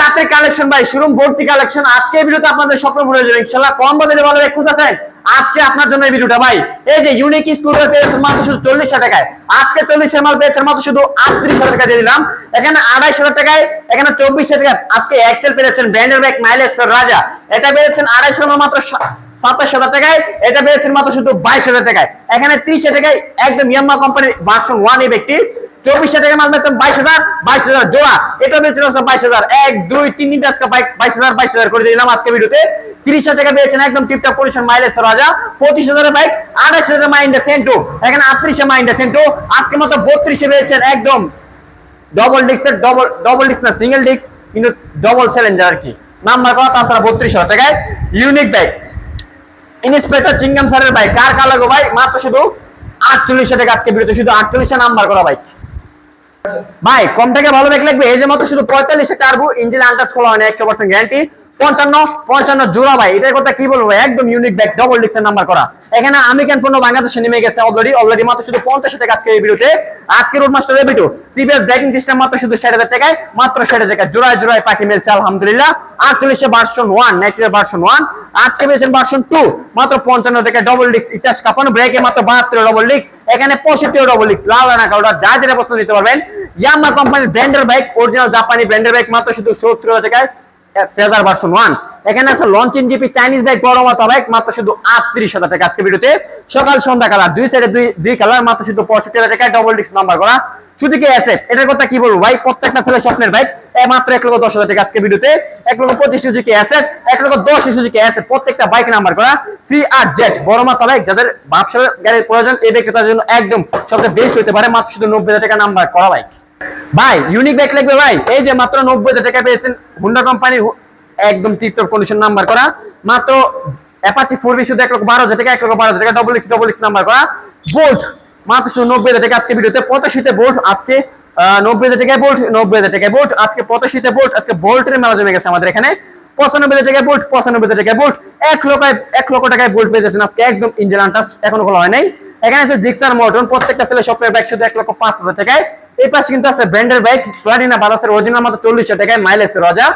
রাতে কালেকশন ভাই শোরুম ভর্তি কালেকশন আজকে এই ভিডিওতে আপনাদের স্বপ্ন পূরণ হয়ে যাবে ইনশাআল্লাহ কম বাজেটে ভালো খুঁজে আছেন আজকে আপনার জন্য এই ভিডিওটা ভাই, এই যে ইউনিক স্কুলের পেয়েছেন মাত্র শুধু চল্লিশ টাকায়। আজকে চল্লিশ মাল পেয়েছেন মাত্র শুধু আটত্রিশ হাজার টাকা দিয়ে দিলাম। এখানে আড়াইশ হাজার টাকায়, এখানে চব্বিশ টাকা আজকে এক্সেল পেয়েছেন ব্র্যান্ডের ব্যাগ মাইলেজ রাজা এটা পেয়েছেন আড়াইশো মাত্র সাতাশ হাজার টাকায়, এটা পেয়েছেন মাত্র শুধু বাইশ হাজার টাকায়। এখানে ত্রিশ টাকায় একদম ইয়াম্মা কোম্পানির ভার্সন ওয়ান এই ব্যক্তি। চব্বিশ টাকা মাল পেতাম বাইশ হাজার বাইশ হাজার জোড়া। এটা পেয়েছিল বাইশ হাজার। এক, দুই, তিন, তিনটা আজকে বাইশ হাজার বাইশ হাজার করে দিলাম আজকে ভিডিওতে। তিরিশ টাকা পেয়েছেন একদম টিপটপ পজিশন মাইলেজ রাজা। পঁচিশ হাজার বাইক আঠাশ হাজার মাইন্ডে সেন্টু এখানে আটত্রিশে মাইন্ডে সেন্টু আজকে মতো বত্রিশে পেয়েছেন একদম ডবল ডিক্সের ডবল ডবল ডিক্স না সিঙ্গেল ডিক্স কিন্তু ডবল চ্যালেঞ্জার আর কি। নাম্বার করা তাছাড়া বত্রিশ হাজার টাকায়। ইউনিক বাইক ইন্সপেক্টর চিংগাম স্যারের বাইক কার কার লাগো ভাই? মাত্র শুধু আটচল্লিশ টাকা আজকে বিরতি, শুধু আটচল্লিশে নাম্বার করা বাইক ভাই, কম থেকে ভালো বাইক লাগবে এই যে মাত্র শুধু পঁয়তাল্লিশে টার্বো ইঞ্জিন আন্টাস খোলা হয় একশো পার্সেন্ট গ্যারান্টি পঞ্চান্ন পঞ্চান্ন জোড়া ভাই, এটার কথা কি বলব একদম ইউনিক ব্যাগ ডবল ডিক্সের নাম্বার করা। এখানে আমি কেন পণ্য বাংলাদেশে নেমে গেছে অলরেডি অলরেডি মাত্র শুধু পঞ্চাশ টাকা আজকে এই ভিডিওতে আজকে রোড মাস্টার রেবিটু সিবিএস ব্রেকিং সিস্টেম মাত্র শুধু ষাট হাজার টাকায়, মাত্র ষাট হাজার টাকা জোড়ায় জোড়ায় পাখি আলহামদুলিল্লাহ। আটচল্লিশে ভার্সন ওয়ান নাইট্রের ভার্সন ওয়ান আজকে পেয়েছেন ভার্সন টু মাত্র পঞ্চান্ন টাকা ডবল ডিক্স ইতিহাস কাপানো ব্রেকে মাত্র বাহাত্তর ডবল ডিক্স এখানে পঁয়ষট্টি ডবল ডিক্স লাল রানা যা যেটা পছন্দ নিতে পারবেন। ইয়ামা কোম্পানির ব্র্যান্ডের বাইক অরিজিনাল জাপানি ব্র্যান্ডের বাইক মাত্র শুধু সত্তর টাকায়। ফেজার ভার্সন ওয়ান এখানে আছে লঞ্চিন জিপি চাইনিজ ব্যাগ বড় ব্যাগ মাত্র শুধু আটত্রিশ হাজার টাকা আজকে ভিডিওতে। সকাল, সন্ধ্যা কালার, দুই সাইডে দুই দুই কালার, মাত্র শুধু পঁয়ষট্টি হাজার টাকায় ডবল ডিস্ক নাম্বার করা। শুধু কি আছে? এটার কথা কি বলব ভাই? প্রত্যেকটা ছেলে স্বপ্নের বাইক মাত্র এক লক্ষ দশ হাজার টাকা আজকে ভিডিওতে। এক লক্ষ পঁচিশ সুজুকি অ্যাসেট এক লক্ষ দশ সুজুকি অ্যাসেট প্রত্যেকটা বাইক নাম্বার করা। সি আর জেড বড় মাথা যাদের ব্যবসার গাড়ির প্রয়োজন, এই তার জন্য একদম সবচেয়ে বেস্ট হতে পারে। মাত্র শুধু নব্বই হাজার টাকা নাম্বার করা বাইক ভাই ইউনিক বাইক লাগবে ভাই। এই যে মাত্র নব্বই হাজার টাকা পেয়েছেন হুন্ডা কোম্পানি একদম টিকটক কন্ডিশন নাম্বার করা। মাত্র অ্যাপাচি ফোর বি শুধু এক লক্ষ বারো হাজার টাকা, এক লক্ষ বারো হাজার টাকা double X double X number করা। বোল্ট মাত্র নব্বই হাজার টাকা আজকে ভিডিওতে। পঁচাশিতে বোল্ট আজকে নব্বই হাজার টাকায় বোল্ট নব্বই হাজার টাকায় বোল্ট আজকে পঁচাশিতে বোল্ট আজকে বোল্টের মেলা জমে গেছে আমাদের এখানে। পঁচানব্বই হাজার টাকায় বোল্ট পঁচানব্বই হাজার টাকায় বোল্ট এক লক্ষ এক লক্ষ টাকায় বোল্ট পেয়ে যাচ্ছেন আজকে একদম ইঞ্জিন আনটাস এখনও খোলা হয় নাই। এখানে আছে জিক্সার মোটন প্রত্যেকটা ছেলে স্বপ্নের ব্যাগ শুধু এক লক্ষ পাঁচ হাজার টাকায়। এই পাশে কিন্তু আছে ব্র্যান্ডের বাইক, প্লাটিনা বালাসের অরিজিনাল মাত্র চল্লিশ টাকায় মাইলেজ রাজা।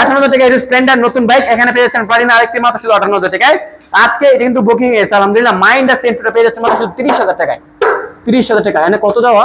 আঠারো হাজার টাকা স্প্লেন্ডার নতুন বাইক, এখানে পেয়েছেন প্লাটিনা আরেকটি মাত্র শুধু আঠারো হাজার টাকায়। আজকে এটা কিন্তু বুকিং এসে, আলহামদুলিল্লাহ মাইন্ডার সেন্টারটা পেয়ে যাচ্ছে মাত্র শুধু তিরিশ হাজার টাকায়। তিরিশ হাজার টাকা এখানে কত দেওয়া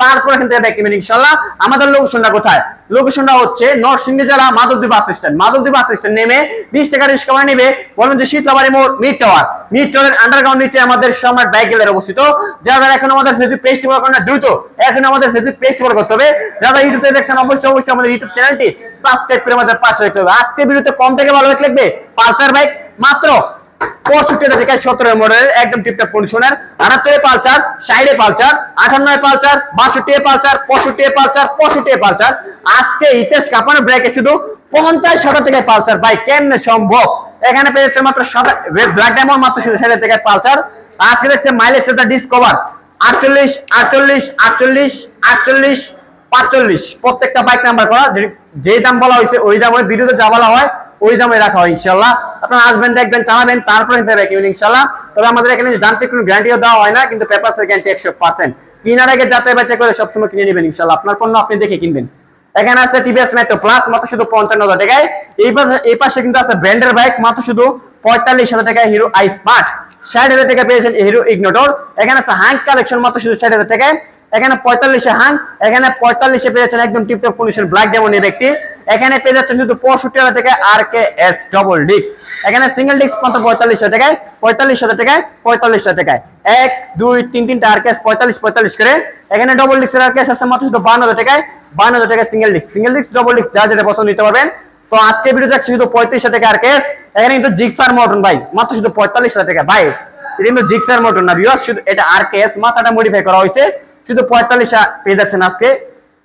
তারপর এখান থেকে দেখবেন ইনশাল্লাহ আমাদের লোকেশনটা কোথায়? লোকেশনটা হচ্ছে নরসিংদী জেলা Madhabdi bus stand. Madhabdi bus stand নেমে বিশ টাকা রিক্সা করে নেবে। বলবেন যে শীতলাবাড়ি মোড়, মিড টাওয়ার। মিড টাওয়ারের আন্ডারগ্রাউন্ড নিচে আমাদের সম্রাট বাইক গ্যালারি অবস্থিত যারা এখন আমাদের ফেসবুক পেজটি ফলো করেন না, দ্রুত এখন আমাদের ফেসবুক পেজটি ফলো করতে হবে। যারা ইউটিউবে দেখছেন, অবশ্যই অবশ্যই আমাদের ইউটিউব চ্যানেলটি সাবস্ক্রাইব করে আমাদের পাশে রাখতে হবে। আজকে ভিডিওতে কম থেকে ভালো লিখবে পালসার বাইক। মাত্র পঁয়ষট্টি টাকায় সতেরো মডেলের একদম টিপটপ আটাত্তরে পালচার সাইডে পালচার পালচার বাষট্টি পালচার পঁয়ষট্টি পালচার পঁয়ষট্টি পালচার আজকে ইতিহাস কাপানো ব্রেকে শুধু পঞ্চাশ টাকায় পালচার ভাই, কেমনে সম্ভব? এখানে মাত্র ব্ল্যাক ডায়মন্ড মাত্র টাকায় পালচার আজকে দেখছে মাইলেজ সেটা ডিসকভার আটচল্লিশ আটচল্লিশ আটচল্লিশ আটচল্লিশ, পাঁচচল্লিশ। প্রত্যেকটা বাইক নাম্বার করা, যে দাম বলা হয়েছে, ওই দাম ওই ভিডিওতে যা বলা হয় ওই দামে রাখা হয়, ইনশাল্লাহ। আপনারা আসবেন, দেখবেন, চালাবেন, তারপরে কিনুন, ইনশাল্লাহ। তবে আমাদের এখানে যান্ত্রিক কোনো গ্যারান্টিও দেওয়া হয় না, কিন্তু পেপারসের গ্যারান্টি একশো পার্সেন্ট কিনার আগে যাচাই বাছাই করে সবসময় কিনে নেবেন, ইনশাল্লাহ। আপনার পণ্য আপনি দেখে কিনবেন। এখানে আছে টিভিএস মেট্রো প্লাস মাত্র শুধু পঞ্চান্ন হাজার টাকায়। এই পাশে এই পাশে কিন্তু আছে ব্র্যান্ডের বাইক মাত্র শুধু পঁয়তাল্লিশ হাজার টাকায় হিরো আই স্মার্ট ষাট হাজার টাকা পেয়েছেন হিরো ইগনোটর এখানে আছে হ্যান্ড কালেকশন মাত্র শুধু ষাট হাজার টাকায়। এখানে পঁয়তাল্লিশে হান এখানে পঁয়তাল্লিশে পেয়েছেন একদম টিপটপ কন্ডিশন ব্ল্যাক ডেমন এই ব্যক্তি। এখানে পেয়ে যাচ্ছেন শুধু পঁয়ষট্টি হাজার টাকায় R K S double disc এখানে সিঙ্গেল ডিস্ক মাত্র পঁয়তাল্লিশ হাজার টাকায়, পঁয়তাল্লিশ হাজার টাকায়, পঁয়তাল্লিশ হাজার টাকায়। এক, দুই, তিন, তিনটা আর কেস পঁয়তাল্লিশ পঁয়তাল্লিশ করে। এখানে ডবল ডিস্কের আর কেস আছে মাত্র শুধু বান্ন হাজার টাকায়, বান্ন হাজার টাকায় single disc single disc double disc যা যেটা পছন্দ নিতে পারবেন। তো আজকে ভিডিও দেখছি শুধু পঁয়ত্রিশ হাজার টাকা আর কেস এখানে কিন্তু জিক্সার মটন ভাই, মাত্র শুধু পঁয়তাল্লিশ হাজার টাকা ভাই, এটা কিন্তু জিক্সার মটন না বিয়াস শুধু এটা আর কেস মাথাটা মডিফাই করা হয়েছে। শুধু পঁয়তাল্লিশ পেয়ে যাচ্ছেন আজকে।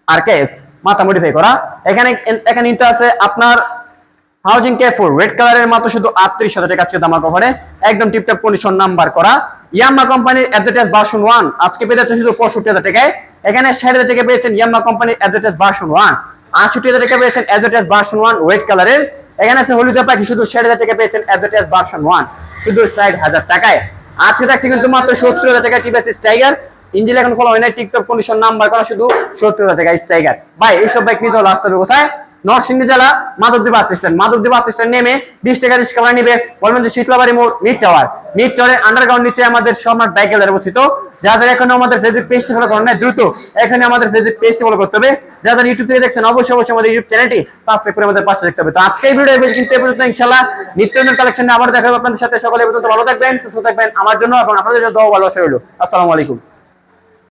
আর কেস মাথা মডিফাই করা। এখানে এখানে কিন্তু আছে আপনার হাউজিং কে ফোর রেড কালারের মাত্র শুধু আটত্রিশ হাজার টাকা আজকে দামা কভারে একদম টিপটপ কন্ডিশন নাম্বার করা। ইয়াম্মা কোম্পানির অ্যাডভার্টাইজ ভার্সন ওয়ান আজকে পেয়ে যাচ্ছে শুধু পঁয়ষট্টি হাজার টাকায়। এখানে ষাট হাজার টাকা পেয়েছেন ইয়াম্মা কোম্পানির অ্যাডভার্টাইজ ভার্সন ওয়ান আটষট্টি হাজার টাকা পেয়েছেন অ্যাডভার্টাইজ ভার্সন ওয়ান রেড কালারের এখানে আছে হলুদ পাখি, শুধু ষাট হাজার টাকা পেয়েছেন অ্যাডভার্টাইজ ভার্সন ওয়ান শুধু ষাট হাজার টাকায়। আজকে দেখছি কিন্তু মাত্র সত্তর হাজার টাকা টিভিএস টাইগার ইঞ্জিন এখন খোলা হয় না টিকটক কন্ডিশন নাম্বার করা শুধু সত্তর হাজার টাকা স্ট্রাইকার ভাই, এইসব বাইক নিতে হলে আসতে হবে কোথায়? নরসিংদী জেলা, Madhabdi bus stand Madhabdi bus stand নেমে বিশ টাকা রিক্সা ভাড়া নিবে। বলবেন যে শীতলাবাড়ি মোড় মিড টাওয়ার মিড টাওয়ারের আন্ডারগ্রাউন্ড নিচে আমাদের সম্রাট বাইক গ্যালারি অবস্থিত। যাদের এখানে আমাদের ফেসবুক পেজটি ফলো করেন না দ্রুত এখানে আমাদের ফেসবুক পেজটি ফলো করতে হবে। যাদের ইউটিউব থেকে দেখছেন, অবশ্যই অবশ্যই আমাদের ইউটিউব চ্যানেলটি সাবস্ক্রাইব করে আমাদের পাশে দেখতে হবে। তো আজকে এই ভিডিও কিন্তু এই পর্যন্ত, ইনশাআল্লাহ নিত্য নতুন কালেকশন আবার দেখা হবে আপনাদের সাথে। সকলে পর্যন্ত ভালো থাকবেন, সুস্থ থাকবেন। আমার জন্য এবং আপনাদের জন্য দোয়া ভালোবাসা রইল। আসসালামু আলাইকুম।